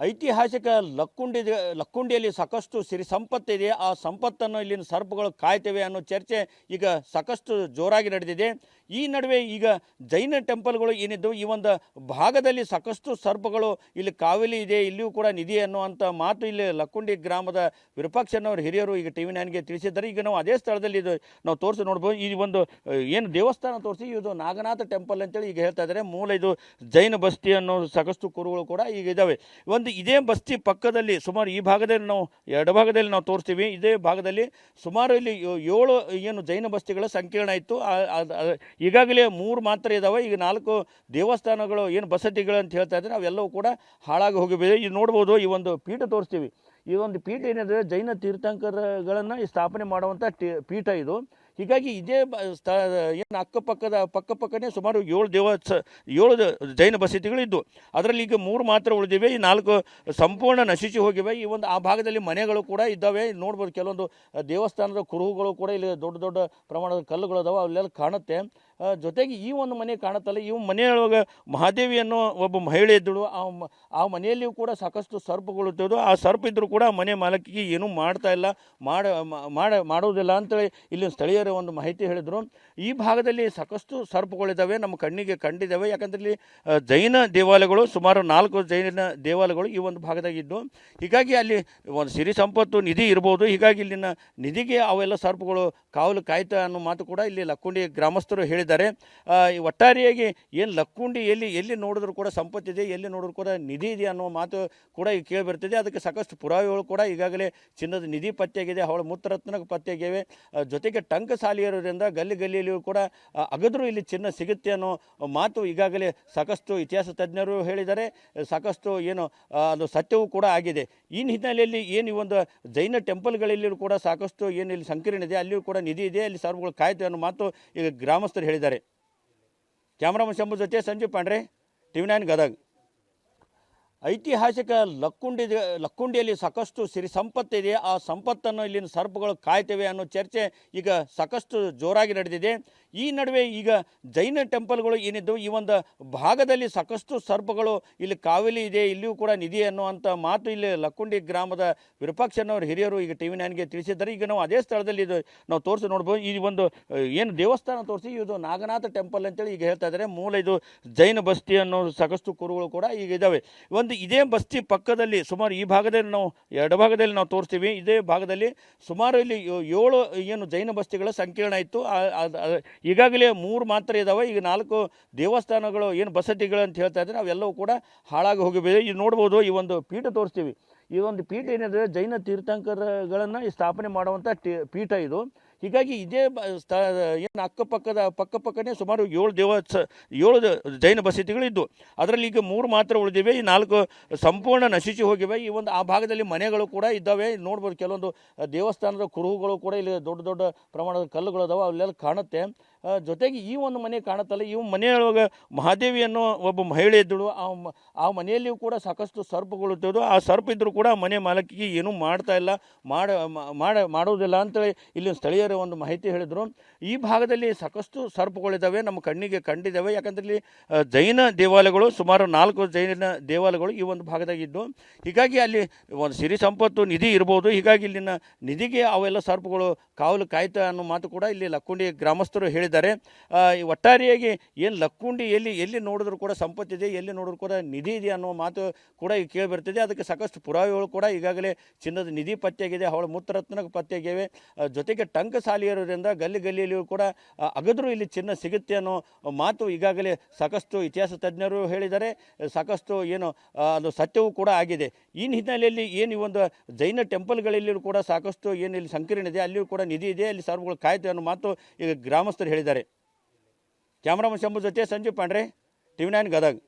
ಐತಿಹಾಸಿಕ ಲಕ್ಕುಂಡಿ ಲಕ್ಕುಂಡಿಯಲ್ಲಿ ಸಾಕಷ್ಟು ಸಿರಿ ಸಂಪತ್ತಿದೆ. ಆ ಸಂಪತ್ತನ್ನು ಇಲ್ಲಿನ ಸರ್ಪಗಳು ಕಾಯ್ತೇವೆ ಅನ್ನೋ ಚರ್ಚೆ ಈಗ ಸಾಕಷ್ಟು ಜೋರಾಗಿ ನಡೆದಿದೆ. ಈ ನಡುವೆ ಈಗ ಜೈನ ಟೆಂಪಲ್ಗಳು ಏನಿದ್ದವು, ಈ ಒಂದು ಭಾಗದಲ್ಲಿ ಸಾಕಷ್ಟು ಸರ್ಪಗಳು, ಇಲ್ಲಿ ಕಾವಲಿ ಇದೆ, ಇಲ್ಲಿಯೂ ಕೂಡ ನಿಧಿ ಅನ್ನುವಂಥ ಮಾತು ಇಲ್ಲಿ ಲಕ್ಕುಂಡಿ ಗ್ರಾಮದ ವಿರೂಪಾಕ್ಷನವರ ಹಿರಿಯರು ಈಗ ಟಿ ವಿ ನೈನ್ಗೆ ತಿಳಿಸಿದ್ದಾರೆ. ಈಗ ನಾವು ಅದೇ ಸ್ಥಳದಲ್ಲಿ ಇದು ನಾವು ತೋರಿಸಿ ನೋಡ್ಬೋದು. ಈ ಒಂದು ಏನು ದೇವಸ್ಥಾನ ತೋರಿಸಿ, ಇದು ನಾಗನಾಥ ಟೆಂಪಲ್ ಅಂತೇಳಿ ಈಗ ಹೇಳ್ತಾ ಇದ್ದಾರೆ. ಮೂಲ ಇದು ಜೈನ ಬಸ್ತಿ ಅನ್ನೋ ಸಾಕಷ್ಟು ಕುರುಗಳು ಕೂಡ ಈಗ ಇದ್ದಾವೆ ಒಂದು ಇದೇ ಬಸ್ತಿ ಪಕ್ಕದಲ್ಲಿ ಸುಮಾರು ಈ ಭಾಗದಲ್ಲಿ ನಾವು ಎಡಭಾಗದಲ್ಲಿ ನಾವು ತೋರಿಸ್ತೀವಿ. ಇದೇ ಭಾಗದಲ್ಲಿ ಸುಮಾರು ಇಲ್ಲಿ ಏಳು ಏನು ಜೈನ ಬಸ್ತಿಗಳ ಸಂಕೀರ್ಣ ಇತ್ತು. ಈಗಾಗಲೇ ಮೂರು ಮಾತ್ರ ಇದಾವೆ. ಈಗ ನಾಲ್ಕು ದೇವಸ್ಥಾನಗಳು, ಏನು ಬಸತಿಗಳು ಅಂತ ಹೇಳ್ತಾ ಇದ್ದಾರೆ ಅವೆಲ್ಲವೂ ಕೂಡ ಹಾಳಾಗಿ ಹೋಗಿಬಿದೆ ಇದು ನೋಡ್ಬೋದು, ಈ ಒಂದು ಪೀಠ ತೋರಿಸ್ತೀವಿ. ಈ ಒಂದು ಪೀಠ ಏನಿದೆ, ಜೈನ ತೀರ್ಥಂಕರಗಳನ್ನು ಸ್ಥಾಪನೆ ಮಾಡುವಂಥ ಪೀಠ ಇದು. ಹೀಗಾಗಿ ಇದೇ ಸ್ಥ ಏನು ಅಕ್ಕಪಕ್ಕದ ಪಕ್ಕ ಪಕ್ಕನೇ ಸುಮಾರು ಏಳು ದೇವ ಏಳು ಜೈನ ಬಸತಿಗಳಿದ್ದು ಅದರಲ್ಲಿ ಈಗ ಮೂರು ಮಾತ್ರ ಉಳಿದಿವೆ. ಈ ನಾಲ್ಕು ಸಂಪೂರ್ಣ ನಶಿಸಿ ಹೋಗಿವೆ. ಈ ಒಂದು ಆ ಭಾಗದಲ್ಲಿ ಮನೆಗಳು ಕೂಡ ಇದ್ದಾವೆ. ನೋಡ್ಬೋದು ಕೆಲವೊಂದು ದೇವಸ್ಥಾನದ ಕುರುಹುಗಳು ಕೂಡ ಇಲ್ಲಿ ದೊಡ್ಡ ದೊಡ್ಡ ಪ್ರಮಾಣದ ಕಲ್ಲುಗಳು ಅದಾವೆ. ಅಲ್ಲೆಲ್ಲ ಕಾಣುತ್ತೆ. ಜೊತೆಗೆ ಈ ಒಂದು ಮನೆ ಕಾಣುತ್ತಲ್ಲ ಈ ಮನೆಯೊಳಗೆ ಮಹಾದೇವಿ ಅನ್ನೋ ಒಬ್ಬ ಮಹಿಳೆ ಇದ್ದಳು. ಆ ಆ ಮನೆಯಲ್ಲಿಯೂ ಕೂಡ ಸಾಕಷ್ಟು ಸರ್ಪಗಳು ಇದ್ದವು ಆ ಸರ್ಪ ಇದ್ದರೂ ಕೂಡ ಮನೆ ಮಾಲಕಿಗೆ ಏನೂ ಮಾಡ್ತಾ ಇಲ್ಲ, ಮಾಡ ಮಾಡ, ಮಾಡೋದಿಲ್ಲ ಅಂತೇಳಿ ಇಲ್ಲಿ ಸ್ಥಳೀಯರ ಒಂದು ಮಾಹಿತಿ ಹೇಳಿದರು. ಈ ಭಾಗದಲ್ಲಿ ಸಾಕಷ್ಟು ಸರ್ಪಗಳಿದ್ದಾವೆ, ನಮ್ಮ ಕಣ್ಣಿಗೆ ಕಂಡಿದ್ದಾವೆ. ಯಾಕಂದ್ರೆ ಇಲ್ಲಿ ಜೈನ ದೇವಾಲಯಗಳು, ಸುಮಾರು ನಾಲ್ಕು ಜೈನ ದೇವಾಲಯಗಳು ಈ ಒಂದು ಭಾಗದಾಗಿದ್ದು ಹೀಗಾಗಿ ಅಲ್ಲಿ ಒಂದು ಸಿರಿ ಸಂಪತ್ತು, ನಿಧಿ ಇರ್ಬೋದು. ಹೀಗಾಗಿ ಇಲ್ಲಿನ ನಿಧಿಗೆ ಅವೆಲ್ಲ ಸರ್ಪಗಳು ಕಾವಲು ಕಾಯ್ತಾ ಅನ್ನೋ ಮಾತು ಕೂಡ ಇಲ್ಲಿ ಲಕ್ಕುಂಡಿ ಗ್ರಾಮಸ್ಥರು ಹೇಳಿದ್ದಾರೆ ಈ ಒಟ್ಟಾರೆಯಾಗಿ ಏನು ಲಕ್ಕುಂಡಿ ಎಲ್ಲಿ ಎಲ್ಲಿ ನೋಡಿದ್ರು ಕೂಡ ಸಂಪತ್ತಿದೆ, ಎಲ್ಲಿ ನೋಡಿದ್ರು ಕೂಡ ನಿಧಿ ಇದೆ ಅನ್ನೋ ಮಾತು ಕೂಡ ಈಗ ಕೇಳಿ ಬರ್ತಿದೆ ಅದಕ್ಕೆ ಸಾಕಷ್ಟು ಪುರಾವೆಗಳು ಕೂಡ ಈಗಾಗಲೇ ಚಿನ್ನದ ನಿಧಿ ಪತ್ತೆಯಾಗಿದೆ, ಅವಳ ಮುತ್ತರತ್ನ ಪತ್ತೆಯಾಗಿವೆ. ಜೊತೆಗೆ ಟಂಕ ಸಾಲಿ ಇರೋದ್ರಿಂದ ಗಲ್ಲಿ ಗಲ್ಲಿಯಲ್ಲಿಯೂ ಕೂಡ ಅಗದರೂ ಅಗದ್ರು ಇಲ್ಲಿ ಚಿನ್ನ ಸಿಗುತ್ತೆ ಅನ್ನೋ ಮಾತು ಈಗಾಗಲೇ ಸಾಕಷ್ಟು ಇತಿಹಾಸ ತಜ್ಞರು ಹೇಳಿದ್ದಾರೆ. ಸಾಕಷ್ಟು ಏನು ಅದು ಸತ್ಯವೂ ಕೂಡ ಆಗಿದೆ. ಈ ಹಿನ್ನೆಲೆಯಲ್ಲಿ ಏನು ಈ ಒಂದು ಜೈನ ಟೆಂಪಲ್ಗಳಲ್ಲಿಯೂ ಕೂಡ ಸಾಕಷ್ಟು ಏನು ಇಲ್ಲಿ ಸಂಕೀರ್ಣ ಇದೆ, ಅಲ್ಲಿಯೂ ಕೂಡ ನಿಧಿ ಇದೆ, ಅಲ್ಲಿ ಸರ್ವಗಳು ಕಾಯ್ತು ಅನ್ನೋ ಮಾತು ಈಗ ಗ್ರಾಮಸ್ಥರು ಹೇಳಿದ್ದಾರೆ. ಕ್ಯಾಮ್ರಾಮನ್ ಶಂಭು ಜೊತೆ ಸಂಜೀವ್ ಪಾಂಡ್ರೆ ಟಿವಿ ನೈನ್ ಗದಗ್. ಐತಿಹಾಸಿಕ ಲಕ್ಕುಂಡಿ ಲಕ್ಕುಂಡಿಯಲ್ಲಿ ಸಾಕಷ್ಟು ಸಿರಿ ಸಂಪತ್ತಿದೆ. ಆ ಸಂಪತ್ತನ್ನು ಇಲ್ಲಿನ ಸರ್ಪಗಳು ಕಾಯ್ತವೆ ಅನ್ನೋ ಚರ್ಚೆ ಈಗ ಸಾಕಷ್ಟು ಜೋರಾಗಿ ನಡೆದಿದೆ. ಈ ನಡುವೆ ಈಗ ಜೈನ ಟೆಂಪಲ್ಗಳು ಏನಿದ್ದು ಈ ಒಂದು ಭಾಗದಲ್ಲಿ ಸಾಕಷ್ಟು ಸರ್ಪಗಳು ಇಲ್ಲಿ ಕಾವಲಿ ಇದೆ, ಇಲ್ಲಿಯೂ ಕೂಡ ನಿಧಿ ಅನ್ನುವಂಥ ಮಾತು ಇಲ್ಲಿ ಲಕ್ಕುಂಡಿ ಗ್ರಾಮದ ವಿರೂಪಾಕ್ಷನವರ ಹಿರಿಯರು ಈಗ ಟಿ ವಿ ನೈನ್ಗೆ ತಿಳಿಸಿದ್ದಾರೆ. ಈಗ ನಾವು ಅದೇ ಸ್ಥಳದಲ್ಲಿ ಇದು ನಾವು ತೋರಿಸಿ ನೋಡ್ಬೋದು. ಈ ಒಂದು ಏನು ದೇವಸ್ಥಾನ ತೋರಿಸಿ, ಇದು ನಾಗನಾಥ ಟೆಂಪಲ್ ಅಂತೇಳಿ ಈಗ ಹೇಳ್ತಾ ಇದ್ದಾರೆ. ಮೂಲ ಇದು ಜೈನ ಬಸ್ತಿ ಅನ್ನೋ ಸಾಕಷ್ಟು ಕುರುಗಳು ಕೂಡ ಈಗ ಇದ್ದಾವೆ. ಒಂದು ಇದೇ ಬಸ್ತಿ ಪಕ್ಕದಲ್ಲಿ ಸುಮಾರು ಈ ಭಾಗದಲ್ಲಿ ನಾವು ಎಡಭಾಗದಲ್ಲಿ ನಾವು ತೋರಿಸ್ತೀವಿ. ಇದೇ ಭಾಗದಲ್ಲಿ ಸುಮಾರು ಇಲ್ಲಿ ಏಳು ಏನು ಜೈನ ಬಸ್ತಿಗಳ ಸಂಕೀರ್ಣ ಇತ್ತು. ಈಗಾಗಲೇ ಮೂರು ಮಾತ್ರ ಇದ್ದಾವೆ ಈಗ ನಾಲ್ಕು ದೇವಸ್ಥಾನಗಳು, ಏನು ಬಸತಿಗಳು ಅಂತ ಹೇಳ್ತಾ ಇದ್ದಾರೆ. ಅವೆಲ್ಲವೂ ಕೂಡ ಹಾಳಾಗಿ ಹೋಗಿವೆ ಇದು ನೋಡ್ಬೋದು, ಈ ಒಂದು ಪೀಠ ತೋರಿಸ್ತೀವಿ. ಈ ಒಂದು ಪೀಠ ಏನಿದೆ, ಜೈನ ತೀರ್ಥಂಕರಗಳನ್ನು ಸ್ಥಾಪನೆ ಮಾಡುವಂಥ ಪೀಠ ಇದು. ಹೀಗಾಗಿ ಇದೇ ಸ್ಥ ಏನು ಅಕ್ಕಪಕ್ಕದ ಪಕ್ಕ ಪಕ್ಕನೇ ಸುಮಾರು ಏಳು ದೇವಸ್ ಏಳು ಜೈನ ಬಸತಿಗಳಿದ್ದವು ಅದರಲ್ಲಿ ಈಗ ಮೂರು ಮಾತ್ರ ಉಳಿದಿವೆ. ಈ ನಾಲ್ಕು ಸಂಪೂರ್ಣ ನಶಿಸಿ ಹೋಗಿವೆ. ಈ ಒಂದು ಆ ಭಾಗದಲ್ಲಿ ಮನೆಗಳು ಕೂಡ ಇದ್ದಾವೆ. ನೋಡ್ಬೋದು ಕೆಲವೊಂದು ದೇವಸ್ಥಾನದ ಕುರುಹುಗಳು ಕೂಡ ಇಲ್ಲಿ ದೊಡ್ಡ ದೊಡ್ಡ ಪ್ರಮಾಣದ ಕಲ್ಲುಗಳು ಅದಾವೆ. ಅಲ್ಲೆಲ್ಲ ಕಾಣುತ್ತೆ. ಜೊತೆಗೆ ಈ ಒಂದು ಮನೆ ಕಾಣುತ್ತಲ್ಲ, ಈ ಮನೆಯೊಳಗೆ ಮಹಾದೇವಿ ಅನ್ನೋ ಒಬ್ಬ ಮಹಿಳೆ ಇದ್ದಳು. ಆ ಆ ಮನೆಯಲ್ಲಿಯೂ ಕೂಡ ಸಾಕಷ್ಟು ಸರ್ಪಗಳು ಇದ್ದವು. ಆ ಸರ್ಪ ಇದ್ದರೂ ಕೂಡ ಮನೆ ಮಾಲಕಿಗೆ ಏನೂ ಮಾಡ್ತಾ ಇಲ್ಲ, ಮಾಡ ಮಾಡ, ಮಾಡೋದಿಲ್ಲ ಅಂತೇಳಿ ಇಲ್ಲಿ ಸ್ಥಳೀಯರ ಒಂದು ಮಾಹಿತಿ ಹೇಳಿದರು. ಈ ಭಾಗದಲ್ಲಿ ಸಾಕಷ್ಟು ಸರ್ಪಗಳಿದ್ದಾವೆ ನಮ್ಮ ಕಣ್ಣಿಗೆ ಕಂಡಿದ್ದಾವೆ ಯಾಕಂದ್ರೆ ಇಲ್ಲಿ ಜೈನ ದೇವಾಲಯಗಳು, ಸುಮಾರು ನಾಲ್ಕು ಜೈನ ದೇವಾಲಯಗಳು ಈ ಒಂದು ಭಾಗದಾಗಿದ್ದು. ಹೀಗಾಗಿ ಅಲ್ಲಿ ಒಂದು ಸಿರಿ ಸಂಪತ್ತು ನಿಧಿ ಇರ್ಬೋದು. ಹೀಗಾಗಿ ಇಲ್ಲಿನ ನಿಧಿಗೆ ಅವೆಲ್ಲ ಸರ್ಪಗಳು ಕಾವಲು ಕಾಯ್ತಾ ಅನ್ನೋ ಮಾತು ಕೂಡ ಇಲ್ಲಿ ಲಕ್ಕುಂಡಿ ಗ್ರಾಮಸ್ಥರು ಹೇಳಿದ್ದಾರೆ ಈ ಒಟ್ಟಾರೆಯಾಗಿ ಏನು ಲಕ್ಕುಂಡಿ ಎಲ್ಲಿ ಎಲ್ಲಿ ನೋಡಿದ್ರು ಕೂಡ ಸಂಪತ್ತಿದೆ, ಎಲ್ಲಿ ನೋಡಿದ್ರು ಕೂಡ ನಿಧಿ ಇದೆ ಅನ್ನೋ ಮಾತು ಕೂಡ ಈಗ ಕೇಳಿಬರ್ತಿದೆ ಅದಕ್ಕೆ ಸಾಕಷ್ಟು ಪುರಾವೆಗಳು ಕೂಡ ಈಗಾಗಲೇ ಚಿನ್ನದ ನಿಧಿ ಪತ್ತೆಯಾಗಿದೆ, ಅವಳ ಮೂತ್ರರತ್ನಕ್ಕೆ ಪತ್ತೆಯಾಗಿವೆ. ಜೊತೆಗೆ ಟಂಕ ಸಾಲಿ ಇರೋದ್ರಿಂದ ಗಲ್ಲಿ ಗಲ್ಲಿಯಲ್ಲಿಯೂ ಕೂಡ ಅಗದ್ರೂ ಅಗದ್ರು ಇಲ್ಲಿ ಚಿನ್ನ ಸಿಗುತ್ತೆ ಅನ್ನೋ ಮಾತು ಈಗಾಗಲೇ ಸಾಕಷ್ಟು ಇತಿಹಾಸ ತಜ್ಞರು ಹೇಳಿದ್ದಾರೆ. ಸಾಕಷ್ಟು ಏನು ಅದು ಸತ್ಯವೂ ಕೂಡ ಆಗಿದೆ. ಈ ಹಿನ್ನೆಲೆಯಲ್ಲಿ ಏನು ಈ ಒಂದು ಜೈನ ಟೆಂಪಲ್ಗಳಲ್ಲಿಯೂ ಕೂಡ ಸಾಕಷ್ಟು ಏನು ಇಲ್ಲಿ ಸಂಕೀರ್ಣ ಇದೆ, ಅಲ್ಲಿಯೂ ಕೂಡ ನಿಧಿ ಇದೆ, ಅಲ್ಲಿ ಸರ್ವಗಳು ಕಾಯ್ತು ಅನ್ನೋ ಮಾತು ಈಗ ಗ್ರಾಮಸ್ಥರು ಹೇಳಿದ್ದಾರೆ. ಕ್ಯಾಮ್ರಾಮನ್ ಶಂಭು ಜೊತೆ ಸಂಜೀವ್ ಪಾಂಡ್ರೆ ಟಿವಿ ನೈನ್ ಗದಗ್.